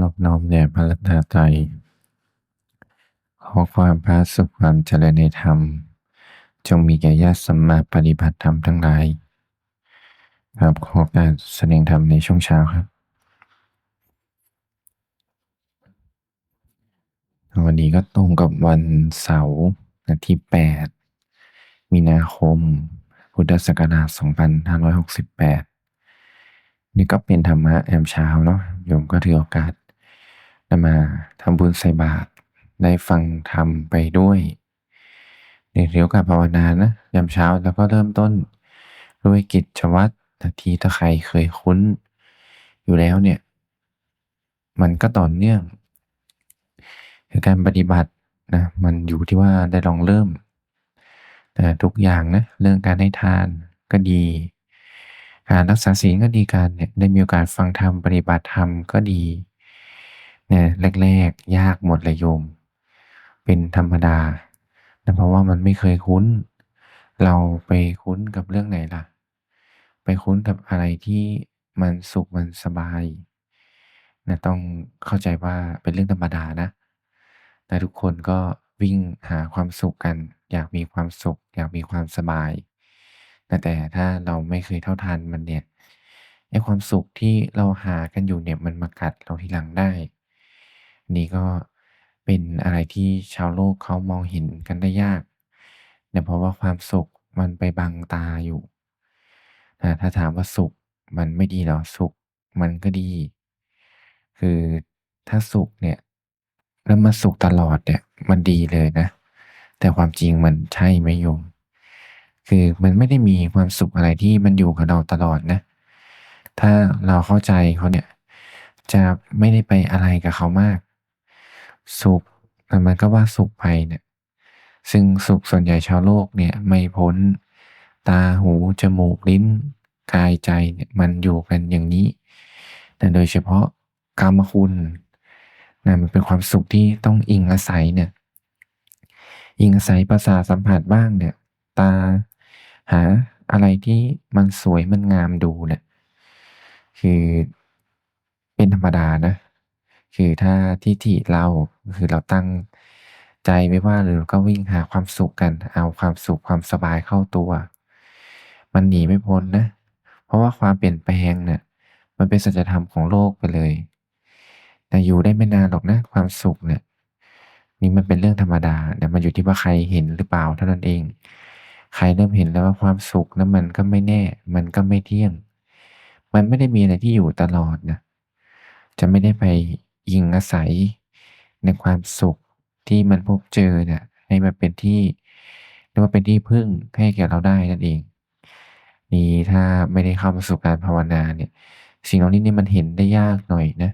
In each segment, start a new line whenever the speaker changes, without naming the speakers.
นอบน้อมแด่พระรัตนตรัยขอความพระสุขความเจริญในธรรม จงมีแก่ญาติสัมมาปฏิบัติธรรมทั้งหลายครับขอการแสดงธรรมในช่วงเช้าครับ วันนี้ก็ตรงกับวันเสาร์ที่ 8 มีนาคม พุทธศักราช 2568 นี่ก็เป็นธรรมะแอมเช้าเนาะโยมก็ถือโอกาสได้มาทำบุญใส่บาตรได้ฟังธรรมไปด้วยในเรียวกับภาวนานะยามเช้าแล้วก็เริ่มต้นด้วยกิจวัตรที่ถ้าใครเคยคุ้น อยู่แล้วเนี่ย มันก็ต่อเนื่องคือการปฏิบัตินะมันอยู่ที่ว่าได้ลองเริ่ม แต่ทุกอย่างนะเรื่องการให้ทานก็ดี การรักษาศีลก็ดีการเนี่ยได้มีโอกาสฟังธรรมปฏิบัติธรรมก็ดีเนี่ยแรกๆ ยากหมดเลยโยม เป็นธรรมดานะเพราะว่ามันไม่เคยคุ้น เราไปคุ้นกับเรื่องไหนล่ะ ไปคุ้นกับอะไรที่มันสุขมันสบายนะต้องเข้าใจว่าเป็นเรื่องธรรมดานะแต่ทุกคนก็วิ่งหาความสุขกัน อยากมีความสุข อยากมีความสบาย แต่ถ้าเราไม่เคยเท่าทันมันเนี่ย ไอ้ความสุขที่เราหากันอยู่เนี่ยมันมากัดเราทีหลังได้ นี่ก็เป็นอะไรที่ชาวโลกเขามองเห็นกันได้ยากเนี่ยเพราะว่าความสุขมันไปบังตาอยู่นะถ้าถามว่าสุขมันไม่ดีเหรอสุขมันก็ดี คือถ้าสุขเนี่ยแล้วมาสุขตลอดเนี่ยมันดีเลยนะ แต่ความจริงมันใช่ไหมโยม คือมันไม่ได้มีความสุขอะไรที่มันอยู่กับเราตลอดนะ ถ้าเราเข้าใจเขาเนี่ย จะไม่ได้ไปอะไรกับเขามาก สุขแต่มันก็ว่าสุขไปเนี่ย ซึ่งสุขส่วนใหญ่ชาวโลกเนี่ยไม่พ้น ตาหู จมูก ลิ้น กายใจเนี่ยมันอยู่กันอย่างนี้ แต่โดยเฉพาะกรรมคุณนะมันเป็นความสุขที่ต้องอิงอาศัยเนี่ย อิงอาศัยประสาสัมผัสบ้างเนี่ย ตา หาอะไรที่มันสวยมันงามดูเนี่ยคือเป็นธรรมดานะ คือถ้าทิฏฐิเราคือเราตั้งใจไว้ว่าเราก็วิ่งหาความสุขกัน เอาความสุขความสบายเข้าตัว มันหนีไม่พ้นนะ เพราะว่าความเปลี่ยนแปลงเนี่ยมันเป็นสัจธรรมของโลกไปเลย แต่อยู่ได้ไม่นานหรอกนะ ความสุขเนี่ยนี่มันเป็นเรื่องธรรมดาแต่มันอยู่ที่ว่าใครเห็นหรือเปล่าเท่านั้นเอง ใครเริ่มเห็นแล้วว่าความสุขนั้นมันก็ไม่แน่ มันก็ไม่เที่ยง มันไม่ได้มีอะไรที่อยู่ตลอดนะ จะไม่ได้ไปยิงอาศัยในความสุขที่มันพบเจอเนี่ยให้มันเป็นที่เรียกว่าเป็นที่พึ่งให้แก่เราได้นั่นเอง นี่ถ้าไม่ได้เข้ามาสู่การภาวนาเนี่ย สิ่งเหล่านี้เนี่ยมันเห็นได้ยากหน่อยนะ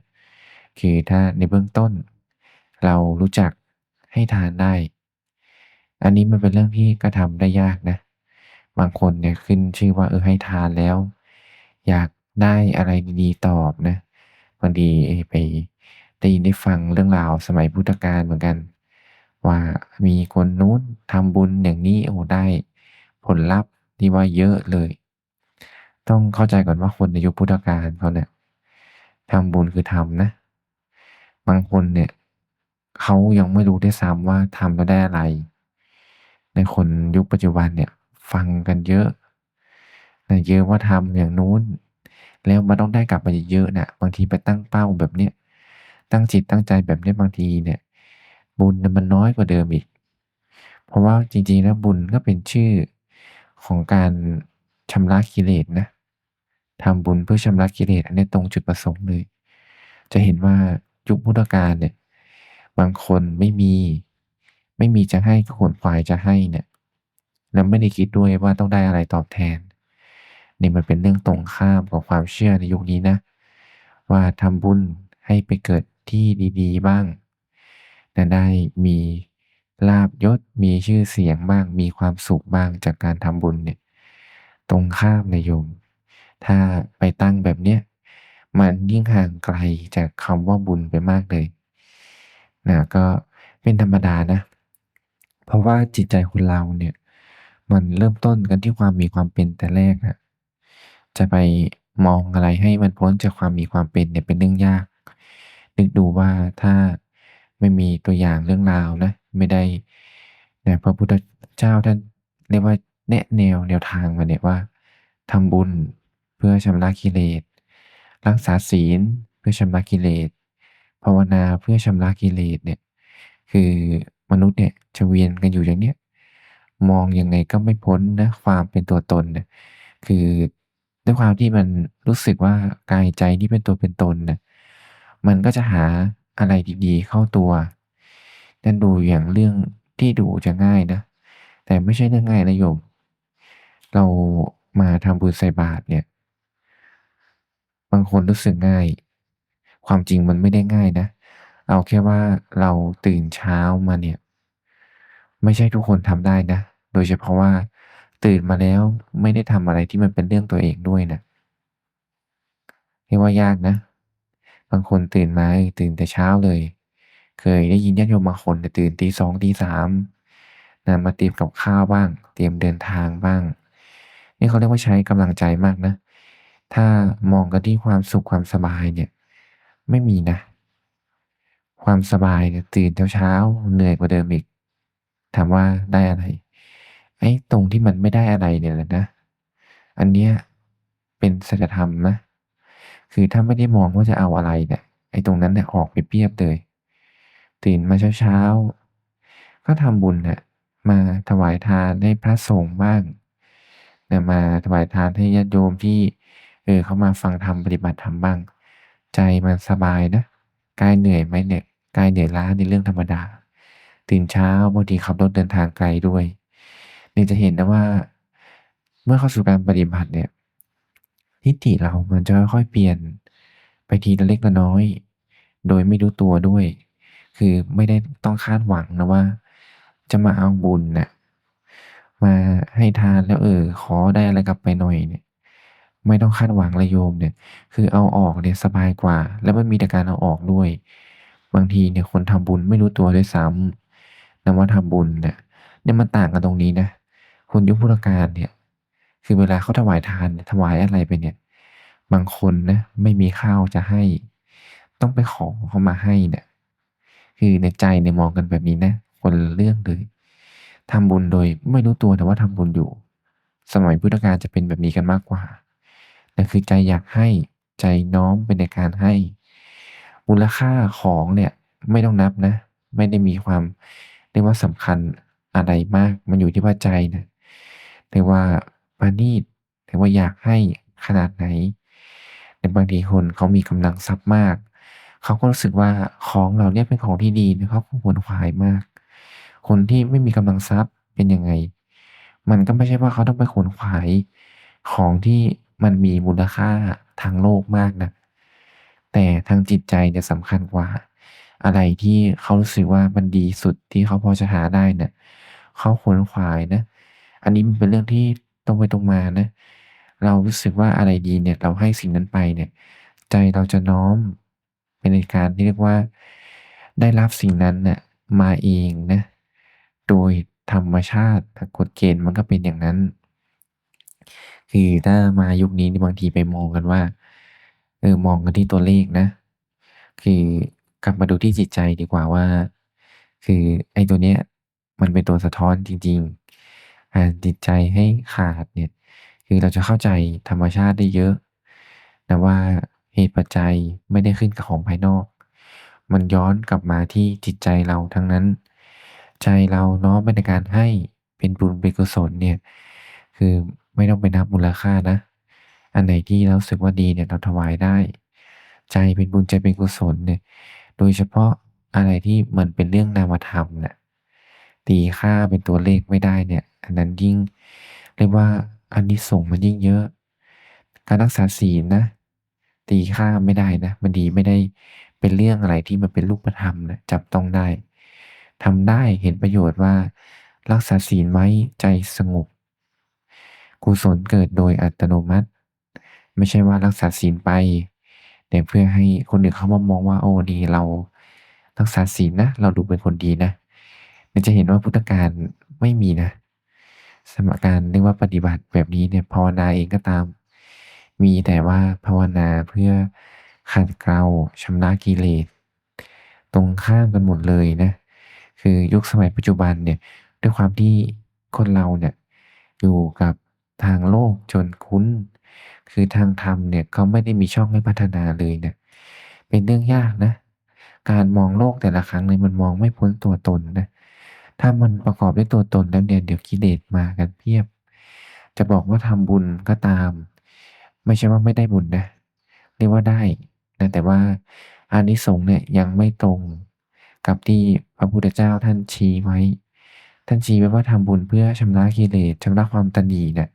คือถ้าในเบื้องต้น เรารู้จักให้ทานได้ อันนี้มันเป็นเรื่องที่กระทำได้ยากนะ บางคนเนี่ยขึ้นชื่อว่าเออให้ทานแล้ว อยากได้อะไรดีๆตอบนะบางทีไปได้ยินได้ฟังเรื่องราวสมัยพุทธกาลเหมือนกัน ว่ามีคนนู้นทำบุญอย่างนี้โอ้ได้ผลลัพธ์ที่ว่าเยอะเลย ต้องเข้าใจก่อนว่าคนในยุคพุทธกาลเขาเนี่ยทำบุญคือทำนะ บางคนเนี่ยเขายังไม่รู้ด้วยซ้ำว่าทำแล้วได้อะไร ในคนยุคปัจจุบันเนี่ยฟังกันเยอะนะเยอะว่าทำอย่างนู้น แล้วมันต้องได้กลับมาเยอะๆนะบางทีไปตั้งเป้าแบบเนี้ยตั้งจิตตั้งใจแบบเนี้ยบางทีเนี่ย บุญมันน้อยกว่าเดิมอีก เพราะว่าจริงๆแล้วบุญก็เป็นชื่อของการชำระกิเลสนะทำบุญเพื่อชำระกิเลสอันนี้ตรงจุดประสงค์เลย จะเห็นว่ายุคพุทธกาลเนี่ย บางคนไม่มี ไม่มีจะให้ก็ขนควายจะให้เนี่ย แล้วไม่ได้คิดด้วยว่าต้องได้อะไรตอบแทน นี่มันเป็นเรื่องตรงข้ามกับความเชื่อในยุคนี้นะ ว่าทำบุญให้ไปเกิดที่ดี ๆ บ้างแต่ได้มีลาบยศมีชื่อเสียงบ้าง มีความสุขบ้างจากการทำบุญเนี่ย ตรงข้ามนะโยม ถ้าไปตั้งแบบเนี้ยมันยิ่งห่างไกลจากคำว่าบุญไปมากเลยนะก็เป็นธรรมดานะ เพราะว่าจิตใจคนเราเนี่ยมันเริ่มต้นกันที่ความมีความเป็นแต่แรกอะจะไปมองอะไรให้มันพ้นจากความมีความเป็นเนี่ยเป็นเรื่องยาก นึกดูว่าถ้าไม่มีตัวอย่างเรื่องราวนะไม่ได้เนี่ยพระพุทธเจ้าท่านเรียกว่าแนะแนวแนวทางมาเนี่ยว่าทำบุญเพื่อชำระกิเลส รักษาศีลเพื่อชำระกิเลสภาวนาเพื่อชำระกิเลสเนี่ยคือ มนุษย์เนี่ยจะเวียนกันอยู่อย่างเนี้ยมองยังไงก็ไม่พ้นนะความเป็นตัวตนเนี่ยคือด้วยความที่มันรู้สึกว่ากายใจที่เป็นตัวเป็นตนนะมันก็จะหาอะไรดีๆ เข้าตัวนั่นดูอย่างเรื่องที่ดูจะง่ายนะ แต่ไม่ใช่เรื่องง่ายนะโยม เรามาทำบุญใส่บาตรเนี่ย บางคนรู้สึกง่าย ความจริงมันไม่ได้ง่ายนะ เอาแค่ว่าเราตื่นเช้ามาเนี่ย ไม่ใช่ทุกคนทำได้นะ โดยเฉพาะว่า ตื่นมาแล้วไม่ได้ทำอะไรที่มันเป็นเรื่องตัวเองด้วยนะเรียกว่ายากนะ บางคนตื่นมาตื่นแต่เช้าเลย เคยได้ยินญาติโยมบางคนเนี่ตื่นตีสองตีสามนะมาเตรียมกับข้าวบ้าง เตรียมเดินทางบ้าง นี่เขาเรียกว่าใช้กำลังใจมากนะ ถ้ามองกันที่ความสุขความสบายเนี่ย ไม่มีนะ ความสบายเนี่ยตื่นเช้าๆเหนื่อยกว่าเดิมอีก ถามว่าได้อะไร ไอ้ตรงที่มันไม่ได้อะไรเนี่ยแหละนะ อันเนี้ยเป็นสัจธรรมนะ คือถ้าไม่ได้มองว่าจะเอาอะไรเนี่ย ไอ้ตรงนั้นเนี่ยออกไปเปียบเลย ตื่นมาเช้าๆ ก็ทำบุญเนี่ยมาถวายทานให้พระสงฆ์บ้างนะมาถวายทานให้ญาติโยมที่ เออเขามาฟังธรรมปฏิบัติธรรมบ้าง ใจมันสบายนะ กายเหนื่อยไหมเนี่ย กายเหนื่อยล้าในเรื่องธรรมดา ตื่นเช้าบางทีขับรถเดินทางไกลด้วย นี่จะเห็นนะว่า เมื่อเข้าสู่การปฏิบัติเนี่ยทิฏฐิเรามันจะค่อยๆเปลี่ยนไปทีละเล็กละน้อย โดยไม่รู้ตัวด้วย คือไม่ได้ต้องคาดหวังนะว่า จะมาเอาบุญน่ะมาให้ทานแล้วเออ ขอได้อะไรกลับไปหน่อยเนี่ย ไม่ต้องคาดหวังเลยโยมเนี่ย คือเอาออกเนี่ยสบายกว่า แล้วมันมีแต่การเอาออกด้วย บางทีเนี่ยคนทำบุญไม่รู้ตัวด้วยซ้ำ นว่าทำบุญเนี่ยเนี่ยมันต่างกันตรงนี้นะคนยุคพุทธกาลเนี่ย คือเวลาเขาถวายทานถวายอะไรไปเนี่ย บางคนนะไม่มีข้าวจะให้ ต้องไปขอเขามาให้เนี่ยคือในใจเนี่ยมองกันแบบนี้นะคนเรื่องเลยทำบุญโดยไม่รู้ตัวแต่ว่าทำบุญอยู่ สมัยพุทธกาลจะเป็นแบบนี้กันมากกว่านั่นคือใจอยากให้ใจน้อมเป็นในการให้ มูลค่าของเนี่ยไม่ต้องนับนะ ไม่ได้มีความ เรียกว่าสำคัญอะไรมาก มันอยู่ที่ว่าใจนะเรียกว่าปานีตเรียกว่าอยากให้ขนาดไหนในบางทีคนเขามีกำลังทรัพย์มาก เขาก็รู้สึกว่าของเหล่าเนี้ยเป็นของที่ดีนะเขาก็ขวนขวายมาก คนที่ไม่มีกำลังทรัพย์เป็นยังไง มันก็ไม่ใช่ว่าเขาต้องไปขวนขวายของที่มันมีมูลค่าทางโลกมากนะ แต่ทางจิตใจจะสำคัญกว่า อะไรที่เขารู้สึกว่ามันดีสุดที่เขาพอจะหาได้เนี่ยเขาขวนขวายนะ อันนี้มันเป็นเรื่องที่ตรงไปตรงมานะ เรารู้สึกว่าอะไรดีเนี่ย เราให้สิ่งนั้นไปเนี่ย ใจเราจะน้อมไปในการที่เรียกว่า ได้รับสิ่งนั้นน่ะมาเองนะ โดยธรรมชาติกฎเกณฑ์มันก็เป็นอย่างนั้น คือถ้ามายุคนี้บางทีไปมองกันว่าเออมองกันที่ตัวเลขนะ คือ กลับมาดูที่จิตใจดีกว่าว่า คือไอ้ตัวเนี้ยมันเป็นตัวสะท้อนจริงๆการจิตใจให้ขาดเนี่ย คือเราจะเข้าใจธรรมชาติได้เยอะนะว่าเหตุปัจจัยไม่ได้ขึ้นกับของภายนอก มันย้อนกลับมาที่จิตใจเราทั้งนั้น ใจเราน้อมไปในการให้เป็นบุญเป็นกุศลเนี่ย คือไม่ต้องไปนับมูลค่านะ อันไหนที่เราสึกว่าดีเนี่ยเราถวายได้ ใจเป็นบุญใจเป็นกุศลเนี่ย โดยเฉพาะอะไรที่เหมือนเป็นเรื่องนามธรรมเนี่ยตีค่าเป็นตัวเลขไม่ได้เนี่ย อันนั้นยิ่งเรียกว่าอันนี้ส่งมันยิ่งเยอะ การรักษาศีลนะ ตีค่าไม่ได้นะมันดีไม่ได้เป็นเรื่องอะไรที่มันเป็นรูปธรรมนะจับต้องได้ทำได้เห็นประโยชน์ว่า รักษาศีลไว้ใจสงบกุศลเกิดโดยอัตโนมัติ ไม่ใช่ว่ารักษาศีลไป แต่เพื่อให้คนอื่นเขามามองว่าโอ้ดีเรารักษาศีลนะ เราดูเป็นคนดีนะมันจะเห็นว่าพุทธการไม่มีนะ สมการเรียกว่าปฏิบัติแบบนี้เนี่ยภาวนาเองก็ตาม มีแต่ว่าภาวนาเพื่อขัดเกลาชำระกิเลสตรงข้ามกันหมดเลยนะ คือยุคสมัยปัจจุบันเนี่ยด้วยความที่คนเราเนี่ยอยู่กับทางโลกจนคุ้น คือทางธรรมเนี่ยเขาไม่ได้มีช่องให้พัฒนาเลยเนี่ย เป็นเรื่องยากนะ การมองโลกแต่ละครั้งเนี่ยมันมองไม่พ้นตัวตนนะ ถ้ามันประกอบด้วยตัวตนแล้วเนี่ยเดี๋ยวกิเลสมากันเพียบ จะบอกว่าทำบุญก็ตาม ไม่ใช่ว่าไม่ได้บุญนะเรียกว่าได้นะแต่ว่าอานิสงส์เนี่ยยังไม่ตรงกับที่พระพุทธเจ้าท่านชี้ไว้ ท่านชี้ไว้ว่าทำบุญเพื่อชำระกิเลสชำระความตนีเนี่ย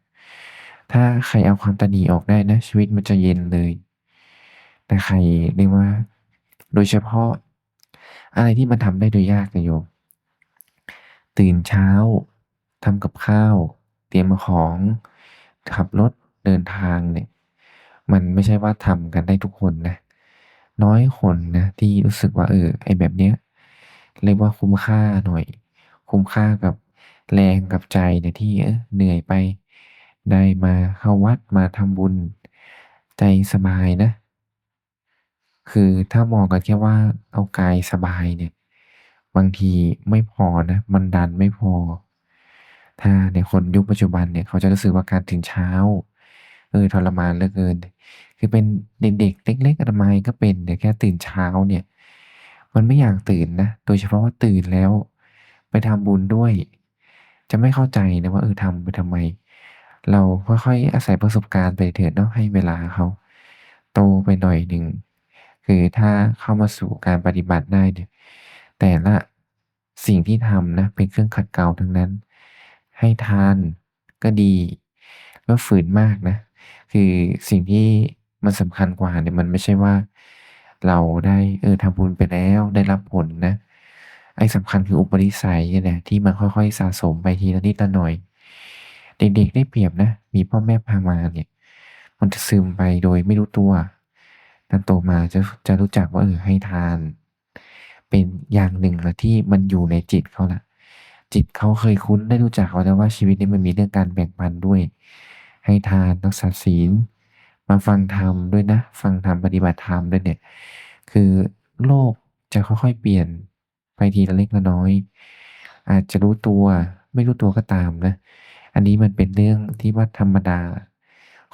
ถ้าใครเอาความตนีออกได้นะ ชีวิตมันจะเย็นเลย แต่ใครเรียกว่า โดยเฉพาะ อะไรที่มันทำได้โดยยากนะโยมตื่นเช้าทำกับข้าว เตรียมของขับรถเดินทางเนี่ย มันไม่ใช่ว่าทำกันได้ทุกคนนะ น้อยคนนะที่รู้สึกว่าเออไอแบบเนี้ยเรียกว่าคุ้มค่าหน่อย คุ้มค่ากับแรงกับใจเนี่ยที่เออเหนื่อยไป ได้มาเข้าวัดมาทำบุญ ใจสบายนะ คือถ้ามองกันแค่ว่าเอากายสบายเนี่ย บางทีไม่พอนะ มันดันไม่พอ ถ้าในคนยุคปัจจุบันเนี่ย เขาจะรู้สึกว่าการตื่นเช้าเออทรมานเหลือเกิน คือเป็นเด็กๆเล็กๆอาตมาเองก็เป็นเนี่แค่ตื่นเช้าเนี่ย มันไม่อยากตื่นนะ โดยเฉพาะว่าตื่นแล้ว ไปทำบุญด้วย จะไม่เข้าใจนะว่าเออทำไปทำไม เราค่อยๆอาศัยประสบการณ์ไปเถิดเนาะให้เวลาเขาโตไปหน่อยหนึ่งคือถ้าเข้ามาสู่การปฏิบัติได้เนี่ยแต่ละสิ่งที่ทำนะเป็นเครื่องขัดเกลาทั้งนั้น ให้ทานก็ดีก็ฝืนมากนะ คือสิ่งที่มันสำคัญกว่าเนี่ยมันไม่ใช่ว่า เราได้เออทำบุญไปแล้วได้รับผลนะไอ้สำคัญคืออุปนิสัยเนี่ยแหละที่มันค่อยๆสะสมไปทีละนิดละหน่อย เด็กๆได้เปรียบนะ มีพ่อแม่พามาเนี่ย มันจะซึมไปโดยไม่รู้ตัวตอนโตมาจะจะรู้จักว่าเออให้ทาน เป็นอย่างหนึ่งล้วที่มันอยู่ในจิตเขาล้วจิตเขาเคยคุ้นได้รู้จักแล้วว่าชีวิตนี้มันมีเรื่องการแบ่งปันด้วย ให้ทานรักษาศีล มาฟังธรรมด้วยนะ ฟังธรรมปฏิบัติธรรมด้วยเนี่ย คือโลกจะค่อยๆเปลี่ยนไปทีละเล็กละน้อย อาจจะรู้ตัวไม่รู้ตัวก็ตามนะ อันนี้มันเป็นเรื่องที่ว่าธรรมดา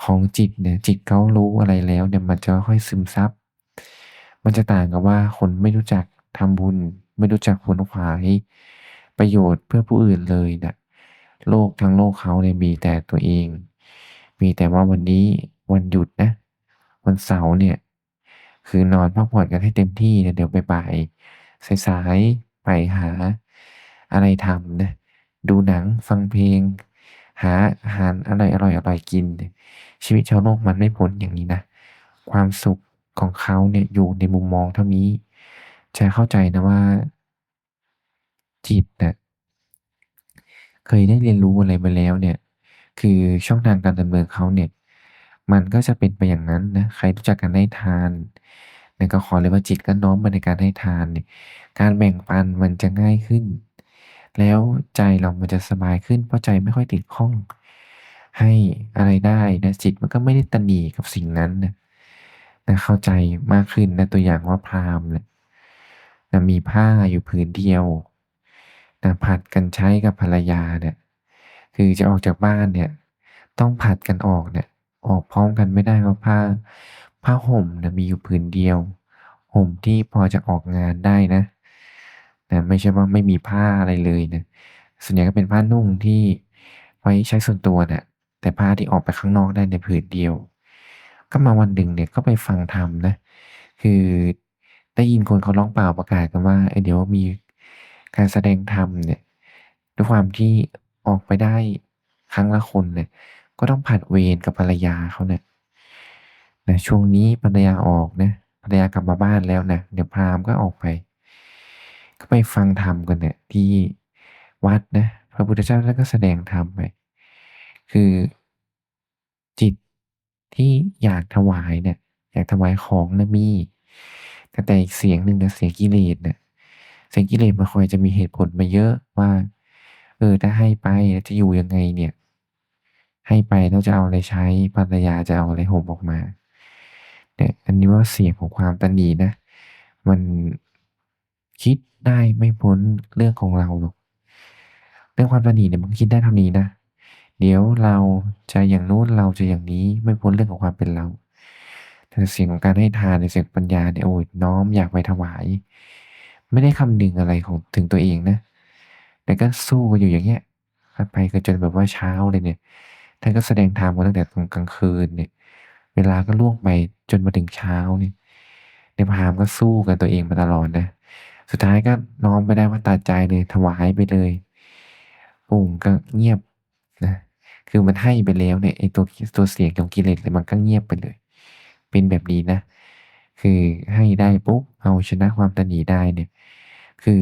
ของจิตเนี่ย จิตเขารู้อะไรแล้วเนี่ยมันจะค่อยซึมซับ มันจะต่างกับว่าคนไม่รู้จักทำบุญ ไม่รู้จักขวนขวายประโยชน์เพื่อผู้อื่นเลยน่ะโลกทั้งโลกเขาเนี่ยมีแต่ตัวเอง มีแต่ว่าวันนี้วันหยุดนะ วันเสาร์เนี่ย คือนอนพักผ่อนกันให้เต็มที่เดี๋ยวไปบ่ายสายๆไปหาอะไรทำนะดูหนังฟังเพลง หาอาหารอร่อยๆๆกิน ชีวิตชาวโลกมันไม่พ้นอย่างนี้นะ ความสุขของเขาเนี่ยอยู่ในมุมมองเท่านี้ จะเข้าใจนะว่า จิตน่ะเคยได้เรียนรู้อะไรมาแล้วเนี่ย คือช่องทางการดำเนินเขาเนี่ย มันก็จะเป็นไปอย่างนั้นนะ ใครรู้จักการให้ทานเนี่ยก็ขอเลยว่าจิตก็น้อมมาในการให้ทานเนี่ยการแบ่งปันมันจะง่ายขึ้น แล้วใจเรามันจะสบายขึ้น เพราะใจไม่ค่อยติดข้อง ให้อะไรได้นะจิตมันก็ไม่ได้ตนีกับสิ่งนั้นนะนะเข้าใจมากขึ้นนะตัวอย่างว่าพราหมณ์เนี่ยนะมีผ้าอยู่ผืนเดียวนะผัดกันใช้กับภรรยาเนี่ยคือจะออกจากบ้านเนี่ยต้องผัดกันออกเนี่ยออกพร้อมกันไม่ได้เพราะผ้าผ้าห่มน่ะมีอยู่ผืนเดียว ห่มที่พอจะออกงานได้นะ แต่ไม่ใช่ว่าไม่มีผ้าอะไรเลยนะส่วนใหญ่ก็เป็นผ้านุ่งที่ไว้ใช้ส่วนตัวน่ะแต่ผ้าที่ออกไปข้างนอกได้เนี่ยผืนเดียว ก็มาวันหนึ่งเนี่ยก็ไปฟังธรรมนะ คือได้ยินคนเขาร้องเปล่าประกาศกันว่าเเดี๋ยวมีการแสดงธรรมเนี่ยด้วยความที่ออกไปได้ครั้งละคนเนี่ย ก็ต้องผัดเวรกับภรรยาเขาเนี่ยนะช่วงนี้ภรรยาออกนะภรรยากลับมาบ้านแล้วนะเดี๋ยวพรามก็ออกไป ก็ไปฟังธรรมกันเนี่ยที่วัดนะพระพุทธเจ้าท่านก็แสดงธรรมไปคือจิตที่อยากถวายเนี่ย อยากถวายของนะมีแต่แต่อีกเสียงหนึ่งนะเสียงกิเลสน่ะเสียงกิเลสมันคอยจะมีเหตุผลมาเยอะว่า เออถ้าให้ไปจะอยู่ยังไงเนี่ย ให้ไปแล้วจะเอาอะไรใช้ภรรยาจะเอาอะไรห่มออกมาเนี่ยอันนี้ว่าเสียงของความตันดีนะ มัน คิดได้ไม่พ้นเรื่องของเราหรอกเรื่องความตนีเนี่ยมันคิดได้เท่านี้นะ เดี๋ยวเราจะอย่างนู้นเราจะอย่างนี้ไม่พ้นเรื่องของความเป็นเราแต่สิ่งของการให้ทานในเสียงปัญญาเนี่ยโอ้ยน้อมอยากไปถวาย ไม่ได้คำนึงอะไรของถึงตัวเองนะ แต่ก็สู้กันอยู่อย่างเงี้ยไปกันจนแบบว่าเช้าเลยเนี่ยท่านก็แสดงธรรมกันตั้งแต่ตอนกลางคืนเนี่ย เวลาก็ล่วงไปจนมาถึงเช้าเนี่ยในพราหมณ์ก็สู้กับตัวเองมาตลอดนะ สุดท้ายก็น้อมไปได้ว่าตัดใจเลยถวายไปเลยปุ่งก็เงียบนะคือมันให้ไปแล้วเนี่ยไอตัวตัวเสียงของกิเลสเนี่ยมันก็เงียบไปเลย เป็นแบบนี้นะ คือให้ได้ปุ๊บเอาชนะความตนีได้เนี่ย คือ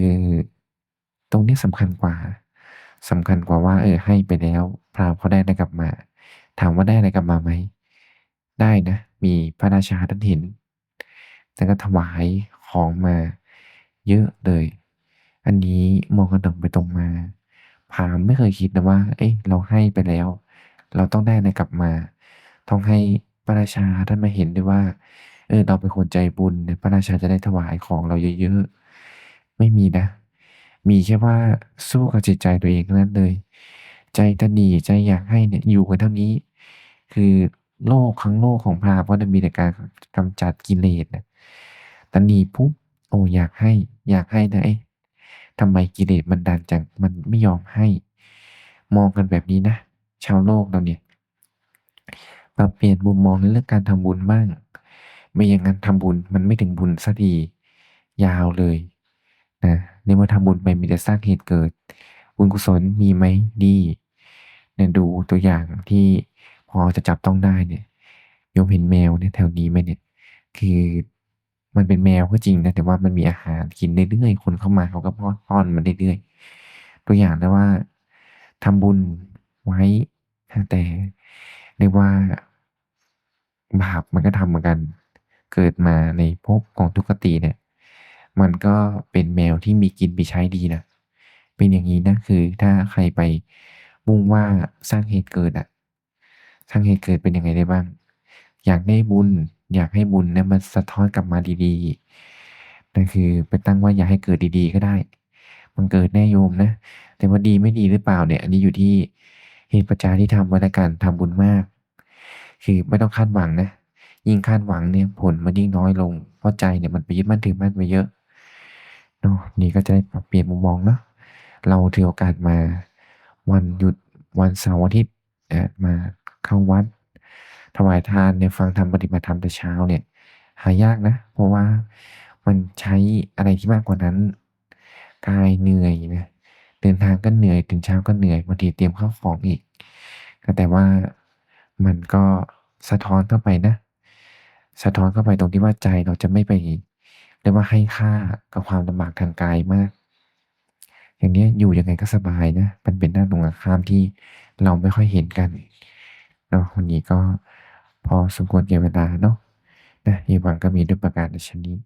ตรงนี้สำคัญกว่าสำคัญกว่าว่า เออให้ไปแล้วพราหมณ์เขาได้อะไรกลับมา ถามว่าได้อะไรกลับมาไหมได้นะ มีพระราชาท่านเห็นท่ก็ถวายของมา เยอะเลย อันนี้มองกันตรงไปตรงมาพามไม่เคยคิดนะว่า เอ๊ะเราให้ไปแล้ว เราต้องได้อะไรกลับมา ต้องให้พระราชาท่านมาเห็นด้วยว่า เออเราเป็นคนใจบุญเนี่ยพระราชาจะได้ถวายของเราเยอะๆ ไม่มีนะ มีแค่ว่าสู้กับจิตใจตัวเองนั้นเลย ใจตนีใจอยากให้เนี่ยอยู่กันเท่านี้ คือโลกทั้งโลกของพราหมณ์ก็จะมีแต่การกำจัดกิเลสน่ะตนีปุ๊บ โอ้อยากให้ อยากให้นะเอ๊ะทำไมกิเลสมันดันจังมันไม่ยอมให้ มองกันแบบนี้นะ ชาวโลกเราเนี่ยปรับเปลี่ยนมุมมองในเรื่องการทำบุญบ้าง ไม่อย่างนั้นทำบุญมันไม่ถึงบุญสักทียาวเลยนะในเมื่อทำบุญไปมีแต่สร้างเหตุเกิด บุญกุศลมีไหมดีเนี่ยดูตัวอย่างที่พอจะจับต้องได้เนี่ยโยมเห็นแมวเนี่ยแถวนี้ไหมเนี่ยคือ มันเป็นแมวก็จริงนะแต่ว่ามันมีอาหารกินเรื่อยๆคนเข้ามาเขาก็ป้อนป้อนมันเรื่อยๆตัวอย่างได้ว่าทำบุญไว้แต่เรียกว่าบาปมันก็ทำเหมือนกัน เกิดมาในภพของทุกขติเนี่ย มันก็เป็นแมวที่มีกินมีใช้ดีนะเป็นอย่างงี้นะคือถ้าใครไปมุ่งว่าสร้างเหตุเกิดอะสร้างเหตุเกิดเป็นยังไงได้บ้าง อยากได้บุญ อยากให้บุญเนี่ยมันสะท้อนกลับมาดีๆนั่นคือไปตั้งว่าอยากให้เกิดดีๆก็ได้ มันเกิดแน่โยมนะ แต่ว่าดีไม่ดีหรือเปล่าเนี่ย อันนี้อยู่ที่เหตุปัจจัยที่ทำไว้แล้วกันทำบุญมาก คือไม่ต้องคาดหวังนะ ยิ่งคาดหวังเนี่ยผลมันยิ่งน้อยลง เพราะใจเนี่ยมันไปยึดมั่นถือมั่นไว้เยอะเนาะนี่ก็จะได้ปรับเปลี่ยนมุมมองเนาะเราถือโอกาสมาวันหยุดวันเสาร์อาทิตย์มาเข้าวัด ถวายทานเนี่ยฟังธรรมปฏิบัติธรรมแต่เช้าเนี่ยหายากนะ เพราะว่ามันใช้อะไรที่มากกว่านั้น กายเหนื่อยนะเดินทางก็เหนื่อยตื่นเช้าก็เหนื่อยบางทีเตรียมข้าวของอีก แต่ว่ามันก็สะท้อนเข้าไปนะ สะท้อนเข้าไปตรงที่ว่าใจเราจะไม่ไปเรียกว่าให้ค่ากับความลำบากทางกายมาก อย่างนี้อยู่ยังไงก็สบายนะมันเป็นด้านตรงข้ามที่เราไม่ค่อยเห็นกันเนาะวันนี้ก็ พอสมควรแก่เวลาเนาะนะเอวังก็มีด้วยประการชนนี้